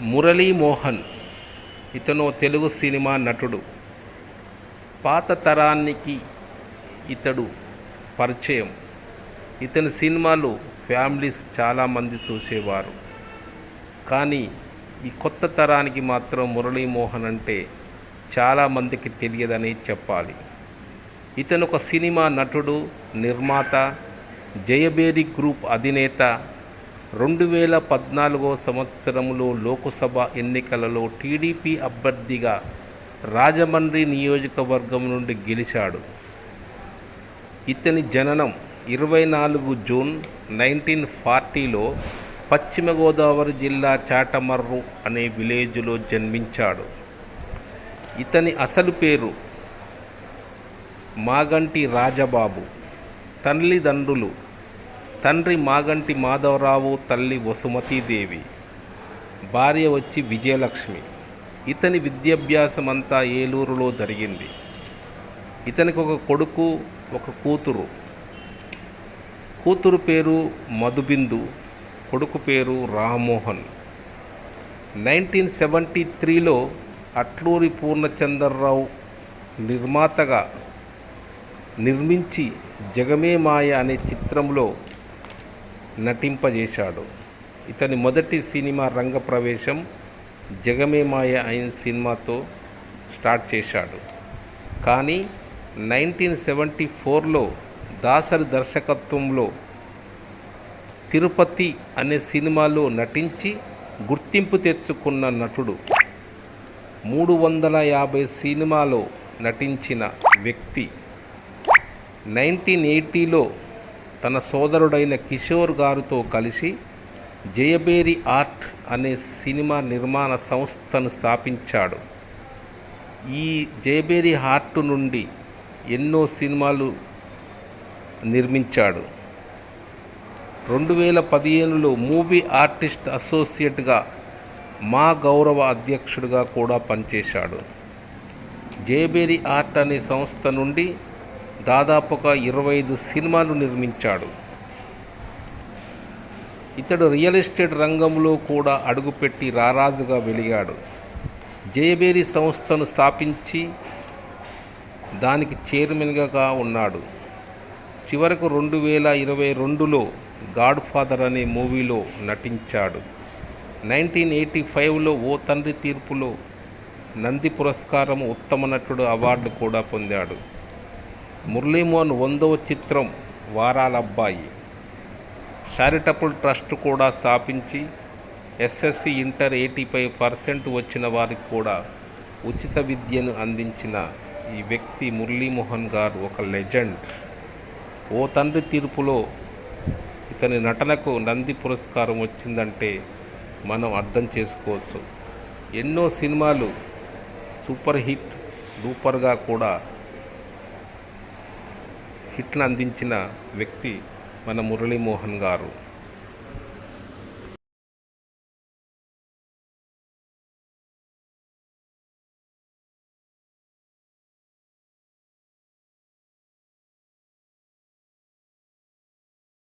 మురళీమోహన్ ఇతను తెలుగు సినిమా నటుడు. పాత తరానికి ఇతడు పరిచయం. ఇతని సినిమాలు ఫ్యామిలీస్ చాలామంది చూసేవారు. కానీ ఈ కొత్త తరానికి మాత్రం మురళీమోహన్ అంటే చాలామందికి తెలియదని చెప్పాలి. ఇతను ఒక సినిమా నటుడు నిర్మాత జయబేరి గ్రూప్ అధినేత రెండు వేల పద్నాలుగో సంవత్సరంలో లోకసభ ఎన్నికలలో టీడీపీ అభ్యర్థిగా రాజమండ్రి నియోజకవర్గం నుండి గెలిచాడు. ఇతని జననం ఇరవై నాలుగు జూన్ నైన్టీన్ ఫార్టీలో పశ్చిమ గోదావరి జిల్లా చాటమర్రు అనే విలేజ్లో జన్మించాడు. ఇతని అసలు పేరు మాగంటి రాజబాబు. తల్లిదండ్రులు తండ్రి మాగంటి మాధవరావు తల్లి వసుమతీదేవి భార్య వచ్చి విజయలక్ష్మి. ఇతని విద్యాభ్యాసం అంతా ఏలూరులో జరిగింది. ఇతనికి ఒక కొడుకు ఒక కూతురు. కూతురు పేరు మధుబిందు కొడుకు పేరు రామ్మోహన్. నైన్టీన్ సెవెంటీ త్రీలో అట్లూరి పూర్ణచంద్రరావు నిర్మాతగా నిర్మించి జగమే మాయ అనే చిత్రంలో నటింపజేశాడు. ఇతని మొదటి సినిమా రంగ ప్రవేశం జగమే మాయ అయిన సినిమాతో స్టార్ట్ చేశాడు. కానీ నైన్టీన్ సెవెంటీ ఫోర్లో దాసరి దర్శకత్వంలో తిరుపతి అనే సినిమాలో నటించి గుర్తింపు తెచ్చుకున్న నటుడు. మూడు వందల యాభై సినిమాలో నటించిన వ్యక్తి. నైన్టీన్ ఎయిటీలో తన సోదరుడైన కిషోర్ గారితో కలిసి జయబేరి ఆర్ట్ అనే సినిమా నిర్మాణ సంస్థను స్థాపించాడు. ఈ జయబేరి ఆర్ట్ నుండి ఎన్నో సినిమాలు నిర్మించాడు. రెండు వేల పదిహేనులో మూవీ ఆర్టిస్ట్ అసోసియేట్గా మా గౌరవ అధ్యక్షుడిగా కూడా పనిచేశాడు. జయబేరి ఆర్ట్ అనే సంస్థ నుండి దాదాపుగా ఇరవై ఐదు సినిమాలు నిర్మించాడు. ఇతడు రియల్ ఎస్టేట్ రంగంలో కూడా అడుగుపెట్టి రారాజుగా వెలిగాడు. జయబేరి సంస్థను స్థాపించి దానికి చైర్మన్గా ఉన్నాడు. చివరకు రెండు వేల ఇరవై రెండులో గాడ్ ఫాదర్ అనే మూవీలో నటించాడు. నైన్టీన్ ఎయిటీ ఫైవ్లో ఓ తండ్రి తీర్పులో నంది పురస్కారం ఉత్తమ నటుడు అవార్డు కూడా పొందాడు. మురళీమోహన్ వందవ చిత్రం వారాలబ్బాయి. చారిటబుల్ ట్రస్ట్ కూడా స్థాపించి SSC inter eighty five percent వచ్చిన వారికి కూడా ఉచిత విద్యను అందించిన ఈ వ్యక్తి మురళీమోహన్ గారు ఒక లెజెండ్. ఓ తండ్రి తీర్పులో ఇతని నటనకు నంది పురస్కారం వచ్చిందంటే మనం అర్థం చేసుకోవచ్చు. ఎన్నో సినిమాలు సూపర్ హిట్ సూపర్గా కూడా హిట్ను అందించిన వ్యక్తి మన మురళీమోహన్ గారు.